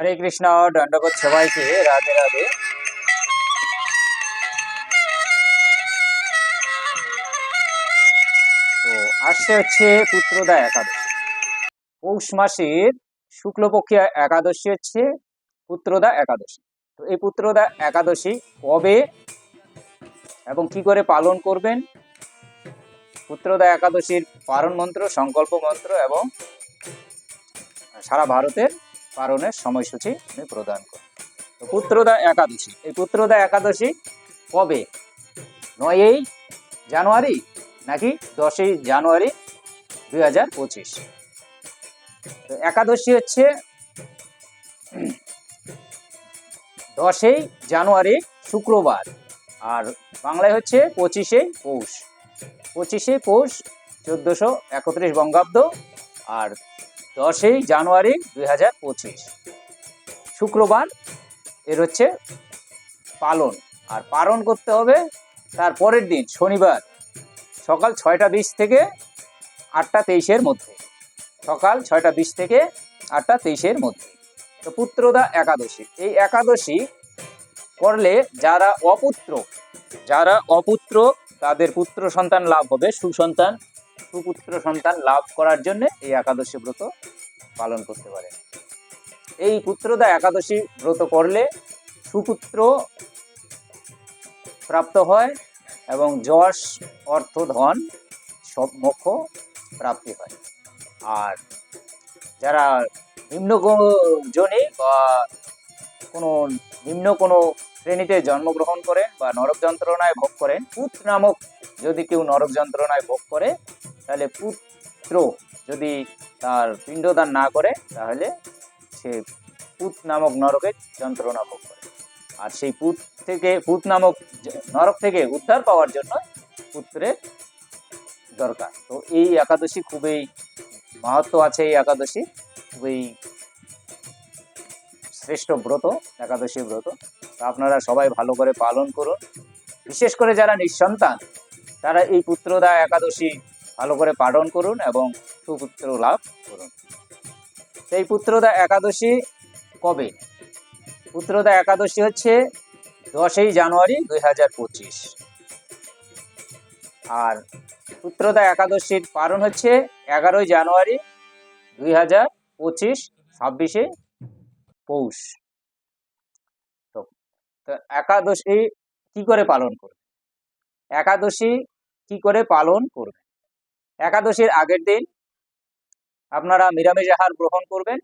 হরে কৃষ্ণ, দণ্ডবোধ সবাইকে, রাধে রাধে। তো আসছে হচ্ছে পুত্রদা একাদশী। পৌষ মাসের শুক্লপক্ষিয়া একাদশী হচ্ছে পুত্রদা একাদশী। তো এই পুত্রদা একাদশী কবে এবং কি করে পালন করবেন? পুত্রদা একাদশীর পারণ মন্ত্র, সংকল্প মন্ত্র এবং সারা ভারতের পালনের সময়সূচি আমি প্রদান করি। তো পুত্রদা একাদশী, এই পুত্রদা একাদশী কবে? নয়ই জানুয়ারি নাকি দশই জানুয়ারি দুই হাজার পঁচিশ? তো একাদশী হচ্ছে দশই জানুয়ারি শুক্রবার, আর বাংলায় হচ্ছে পঁচিশে পৌষ। পঁচিশে পৌষ চোদ্দোশো একত্রিশ বঙ্গাব্দ, আর দশই জানুয়ারি দুই হাজার পঁচিশ। শুক্রবার এর হচ্ছে পালন। আর পালন করতে হবে তার পরের দিন, শনিবার, সকাল ছয়টা বিশ থেকে আটটা তেইশের মধ্যে। সকাল ছয়টা বিশ থেকে আটটা তেইশের মধ্যে। তো পুত্রদা একাদশী। এই একাদশী করলে যারা অপুত্র যারা অপুত্র, তাদের পুত্র সন্তান লাভ হবে, সুসন্তান সুপুত্র সন্তান লাভ করার জন্য এই একাদশী ব্রত পালন করতে পারে। এই পুত্রদা একাদশী ব্রত করলে সুপুত্র প্রাপ্ত হয় এবং যশ, অর্থ, ধন সব মোক্ষ প্রাপ্তি হয়। আর যারা নিম্ন জনে বা কোনো নিম্ন কোনো শ্রেণীতে জন্মগ্রহণ করেন বা নরক যন্ত্রণায় ভোগ করেন, পুত নামক যদি কেউ নরক যন্ত্রণায় ভোগ করে তাহলে পুত্র যদি তার পিণ্ডদান না করে, তাহলে সে পুত নামক নরকের যন্ত্রণা ভোগ করে। আর সেই পুত থেকে, পুত নামক নরক থেকে উদ্ধার পাওয়ার জন্য পুত্রের দরকার। তো এই একাদশী খুবই মাহাত্ম আছে, এই একাদশী খুবই শ্রেষ্ঠ ব্রত, একাদশী ব্রত। তো আপনারা সবাই ভালো করে পালন করুন। বিশেষ করে যারা নিঃসন্তান, তারা এই পুত্রদা একাদশী ভালো করে পালন করুন এবং সুপুত্র লাভ করুন। সেই পুত্রদা একাদশী কবে? পুত্রদা একাদশী হচ্ছে দশই জানুয়ারি দুই হাজার পঁচিশ। আর পুত্রদা একাদশীর পালন হচ্ছে এগারোই জানুয়ারি দুই হাজার পঁচিশ, ছাব্বিশে পৌষ। তো তো একাদশী কি করে পালন করবে? একাদশী কি করে পালন করবে? একাদশীর আগের দিন আপনারা নিরামিষ আহার গ্রহণ করবেন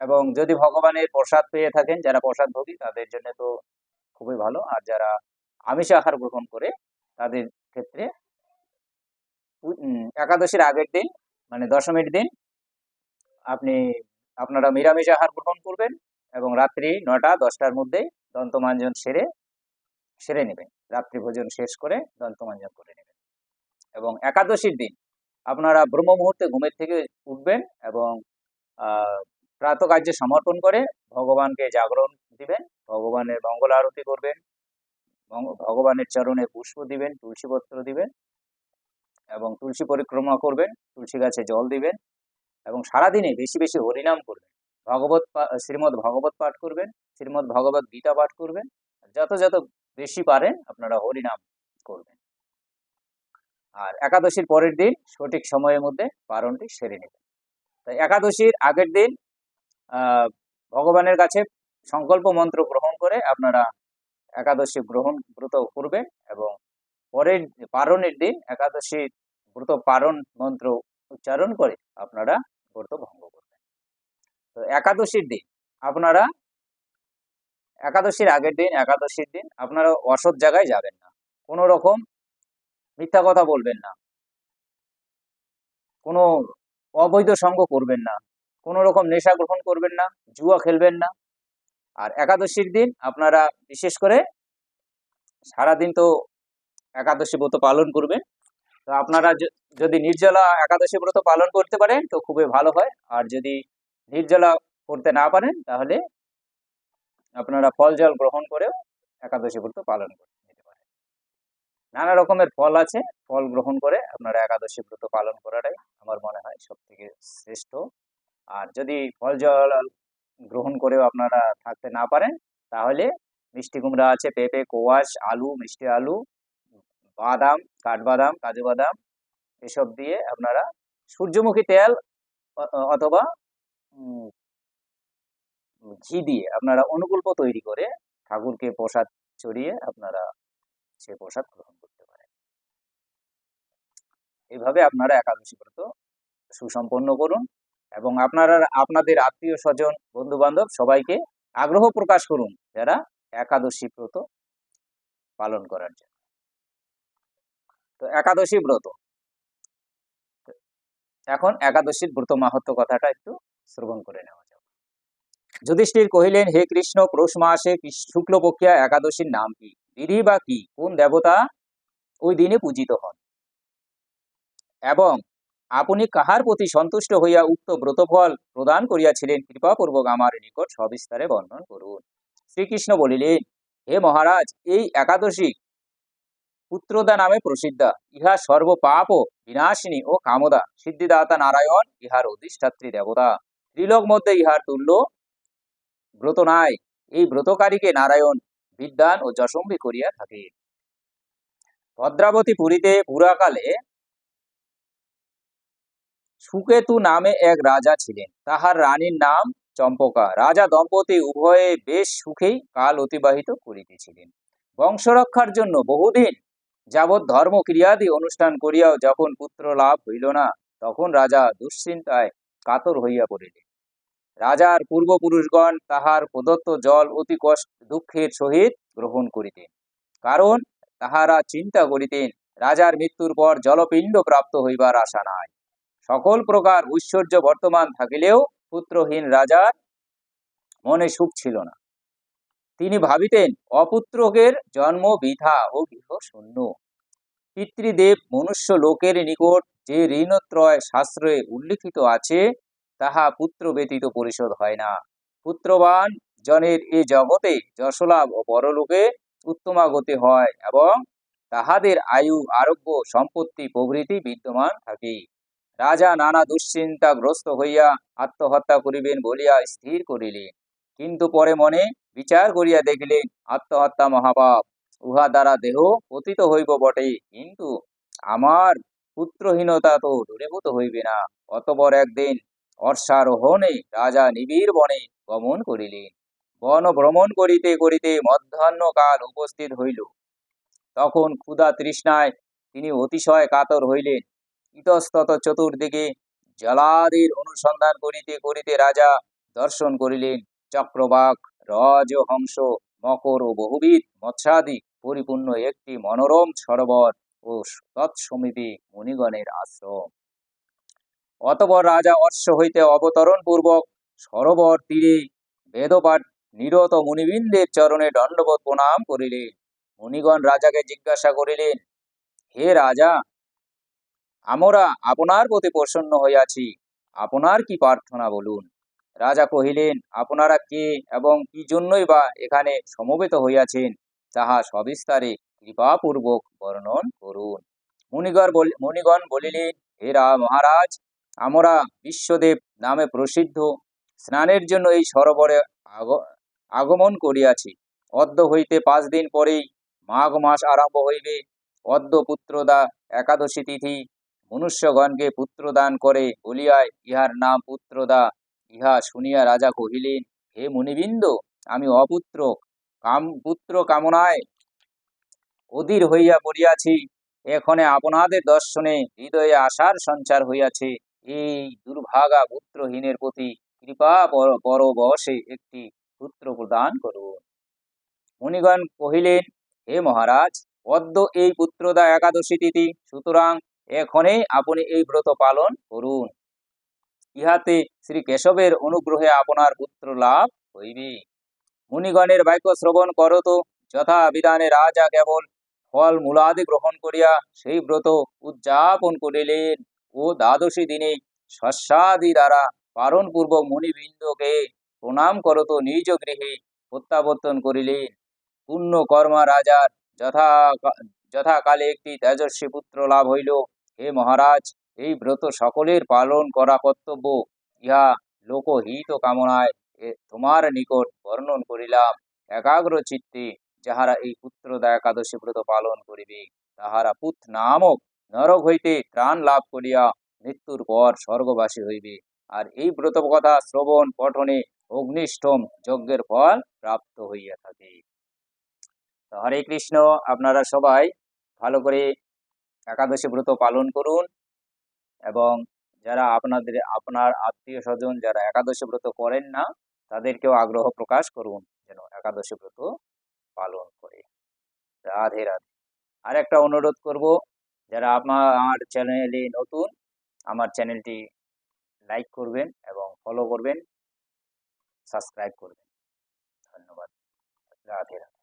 এবং যদি ভগবানের প্রসাদ পেয়ে থাকেন, যারা প্রসাদ ভোগী তাদের জন্য তো খুবই ভালো। আর যারা আমিষ আহার গ্রহণ করে, তাদের ক্ষেত্রে একাদশীর আগের দিন মানে দশমীর দিন, আপনি, আপনারা নিরামিষ আহার গ্রহণ করবেন এবং রাত্রি নটা, দশটার মধ্যে দন্তমাঞ্জন সেরে সেরে নেবেন। রাত্রি ভোজন শেষ করে দন্তমাঞ্জন করে নেবেন। এবং একাদশীর দিন আপনারা ব্রহ্ম মুহূর্তে ঘুমের থেকে উঠবেন এবং প্রাতকার্যে সমর্পণ করে ভগবানকে জাগরণ দিবেন, ভগবানের মঙ্গল আরতি করবেন ভগবানের চরণে পুষ্প দিবেন, তুলসী পত্র দিবেন এবং তুলসী পরিক্রমা করবেন, তুলসী গাছে জল দিবেন এবং সারাদিনে বেশি বেশি হরিনাম করবেন। ভগবত শ্রীমদ্ ভাগবত পাঠ করবেন, শ্রীমদ্ ভগবত গীতা পাঠ করবেন, যত যত বেশি পারেন আপনারা হরিনাম করবেন। আর একাদশীর পরের দিন সঠিক সময়ের মধ্যে পারণটি সেরে নেবেন তাই একাদশীর আগের দিন ভগবানের কাছে সংকল্প মন্ত্র গ্রহণ করে আপনারা একাদশী গ্রহণ ব্রত করবেন এবং পরের পারণের দিন একাদশী ব্রত পারণ মন্ত্র উচ্চারণ করে আপনারা ব্রত ভঙ্গ করবেন। তো একাদশীর দিন আপনারা একাদশীর আগের দিন, একাদশীর দিন আপনারা অসৎ জায়গায় যাবেন না। কোনো রকম মিথ্যা কথা বলবেন না। কোনো অবৈধ সঙ্গ করবেন না। কোনো রকম নেশা গ্রহণ করবেন না, জুয়া খেলবেন না। আর একাদশীর দিন আপনারা বিশেষ করে সারাদিন তো একাদশী ব্রত পালন করবেন। তো আপনারা যদি নির্জলা একাদশী ব্রত পালন করতে পারেন তো খুবই ভালো হয়। আর যদি নির্জলা করতে না পারেন তাহলে আপনারা ফল জল গ্রহণ করেও একাদশী ব্রত পালন পারেন নানা রকমের ফল আছে। ফল গ্রহণ করে আপনারা একাদশী ব্রত পালন করাটাই আমার মনে হয় সব থেকে শ্রেষ্ঠ। আর যদি ফল জল গ্রহণ করেও আপনারা থাকতে না পারেন, তাহলে মিষ্টি কুমড়া আছে, পেঁপে, কোয়াশ, আলু, মিষ্টি আলু, বাদাম, কাঠবাদাম, কাজু বাদাম এসব দিয়ে আপনারা সূর্যমুখী তেল অথবা ঘি দিয়ে আপনারা অনুকূল্প তৈরি করে ঠাকুরকে প্রসাদ চড়িয়ে আপনারা সে প্রসাদ গ্রহণ করতে পারেন এইভাবে আপনারা একাদশী ব্রত সুসম্পন্ন করুন এবং আপনারা, আপনাদের আত্মীয় স্বজন বন্ধু বান্ধব সবাইকে আগ্রহ প্রকাশ করুন যারা একাদশী ব্রত পালন করার জন্য। তো একাদশী ব্রত। এখন একাদশীর ব্রত মাহাত্ম কথাটা একটু শ্রবণ করে নেওয়া যাক। যুধিষ্ঠির কহিলেন, হে কৃষ্ণ, পৌষ মাসে কৃষ- শুক্লপক্ষিয়া একাদশীর নাম কি? বিধি বা কি? কোন দেবতা? ওই দিনে পূজিত হন। এবং আপনি কাহার প্রতি সন্তুষ্ট হইয়া উক্ত ব্রতফল প্রদান করিয়াছিলেন, কৃপাপূর্বক আমার নিকট সবিস্তারে বর্ণন করুন। শ্রীকৃষ্ণ বলিলেন, হে মহারাজ, এই একাদশী পুত্রদা নামে প্রসিদ্ধ। ইহা সর্ব পাপ ও বিনাশিনী ও কামদা। সিদ্ধিদাতা নারায়ণ, ইহার অধিষ্ঠাত্রী দেবতা। ত্রিলোক মধ্যে ইহার তুল্য ব্রত নাই। এই ব্রতকারীকে নারায়ণ বিদ্যান ও যশম্বী করিয়া থাকে। ভদ্রাবতী পুরীতে পুরাকালে সুকেতু নামে এক রাজা ছিলেন। তাহার রানীর নাম চম্পকা। রাজা দম্পতি উভয়ে বেশ সুখেই কাল অতিবাহিত করিতেছিলেন। বংশরক্ষার জন্য বহুদিন যাবৎ ধর্ম ক্রিয়াদি অনুষ্ঠান করিয়াও যখন পুত্র লাভ হইল না, তখন রাজা দুশ্চিন্তায় কাতর হইয়া পড়িলেন। রাজার পূর্বপুরুষগণ তাহার প্রদত্ত জল অতি কষ্ট, দুঃখের সহিত গ্রহণ করিতেন। কারণ তাহারা চিন্তা করিতেন, রাজার মৃত্যুর পর জলপিণ্ড প্রাপ্ত হইবার আশা নাই। সকল প্রকার ঐশ্বর্য বর্তমান থাকিলেও পুত্রহীন রাজার মনে সুখ ছিল না। তিনি ভাবিতেন, অপুত্রকের জন্ম বৃথা ও গৃহ শূন্য। পিতৃদেব মনুষ্য লোকের নিকট যে ঋণত্রয় শাস্ত্রে উল্লিখিত আছে তাহা পুত্র ব্যতীত পরিশোধ হয় না। পুত্রবান জনের এ জগতে যশলাভ ও পরলোকে উত্তমাগতি হয় এবং তাহাদের আয়ু, আরোগ্য, সম্পত্তি, প্রভৃতি বিদ্যমান থাকে। রাজা নানা দুশ্চিন্তাগ্রস্ত হইয়া আত্মহত্যা করিবেন বলিয়া স্থির করিলেন। কিন্তু পরে মনে বিচার করিয়া দেখিলেন, আত্মহত্যা মহাপাপ, উহা দ্বারা দেহ পতিত হইব বটে, কিন্তু আমার পুত্রহীনতা তো দূরীভূত হইবে না। অতপর একদিন অশ্বারোহণে রাজা নিবিড় বনে গমন করিলেন। বন ভ্রমণ করিতে করিতে মধ্যাহ্নকাল উপস্থিত হইল। তখন ক্ষুধা তৃষ্ণায় তিনি অতিশয় কাতর হইলেন। ইতস্তত চতুর্দিকে জলাদির অনুসন্ধান করিতে করিতে রাজা দর্শন করিলেন। চক্রবাক রজহংস মকর ও বহুবিধ মৎস্যাদি পরিপূর্ণ একটি মনোরম সরোবর ও তৎসমীপে মুনিগণের আশ্রম। অতপর রাজা অশ্ব হইতে অবতরণ পূর্বক সরোবর তীরে বেদপাঠ নিরত মুনিবৃন্দের চরণে দণ্ডবোধ প্রণাম করিলেন। মুনিগণ রাজাকে জিজ্ঞাসা করিলেন, হে রাজা, আমরা আপনার প্রতি প্রসন্ন হইয়াছি, আপনার কি প্রার্থনা বলুন? রাজা কহিলেন, আপনারা কে এবং কি জন্যই বা এখানে সমবেত হইয়াছেন, তাহা সবিস্তারে কৃপাপূর্বক বর্ণন করুন। মুনিগর মুনিগণ বলিলেন, হে রা, মহারাজ আমরা বিশ্বদেব নামে প্রসিদ্ধ। স্নানের জন্য এই সরোবরে আগ- আগমন করিয়াছি। অদ্য হইতে পাঁচ দিন পরেই মাঘ মাস আরম্ভ হইবে। অদ্য পুত্রদা একাদশী তিথি, মনুষ্যগণকে পুত্রদান করে বলিয়ায় ইহার নাম পুত্রদা। ইহা শুনিয়া রাজা কহিলেন, হে মুনিবৃন্দ, আমি অপুত্র। কাম, পুত্র কামনায় অধীর হইয়া পড়িয়াছি। এখনে আপনাদের দর্শনে হৃদয়ে আশার সঞ্চার হইয়াছে। এই দুর্ভাগা পুত্রহীনের প্রতি কৃপা পর- পরবশে একটি পুত্র প্রদান করুন। মুনিগণ কহিলেন, হে মহারাজ অদ্য এই পুত্রদা একাদশী তিথি, সুতরাং এখনই আপনি এই ব্রত পালন করুন। ইহাতে শ্রী কেশবের অনুগ্রহে আপনার পুত্র লাভ হইবে। মুনিগণের বাক্য শ্রবণ করত যথা বিধানে রাজা কেবল ফল মূলাদি গ্রহণ করিয়া সেই ব্রত উদযাপন করিলেন। ও দ্বাদশী দিনে শস্যাদি দ্বারা পালন পূর্বক মুনিবৃন্দকে প্রণাম করত নিজ গৃহে প্রত্যাবর্তন করিলেন। পুণ্য কর্মা রাজার যথা যথাকালে একটি তেজস্বী পুত্র লাভ হইল। হে মহারাজ, এই ব্রত সকলের পালন করা কর্তব্য। ইহা লোকহিত কামনায় তোমার নিকট বর্ণন করিলাম। একাগ্র চিত্তে যাহারা এই পুত্রদা একাদশী ব্রত পালন করিবে, তাহারা পুত নামক নরক হইতে ত্রাণ লাভ করিয়া মৃত্যুর পর স্বর্গবাসী হইবে। আর এই ব্রত কথা শ্রবণ, পঠনে অগ্নিষ্ঠম যজ্ঞের ফল প্রাপ্ত হইয়া থাকে। হরে কৃষ্ণ, আপনারা সবাই ভালো করে একাদশী ব্রত পালন করুন এবং যারা আপনাদের, আপনার আত্মীয় স্বজন যারা একাদশী ব্রত করেন না, তাদেরকেও আগ্রহ প্রকাশ করুন যেন একাদশী ব্রত পালন করে। রাধে রাধে। আর একটা অনুরোধ করব যারা আমার চ্যানেলে নতুন, আমার চ্যানেলটি লাইক করবেন এবং ফলো করবেন সাবস্ক্রাইব করবেন। ধন্যবাদ। রাধে রাধে।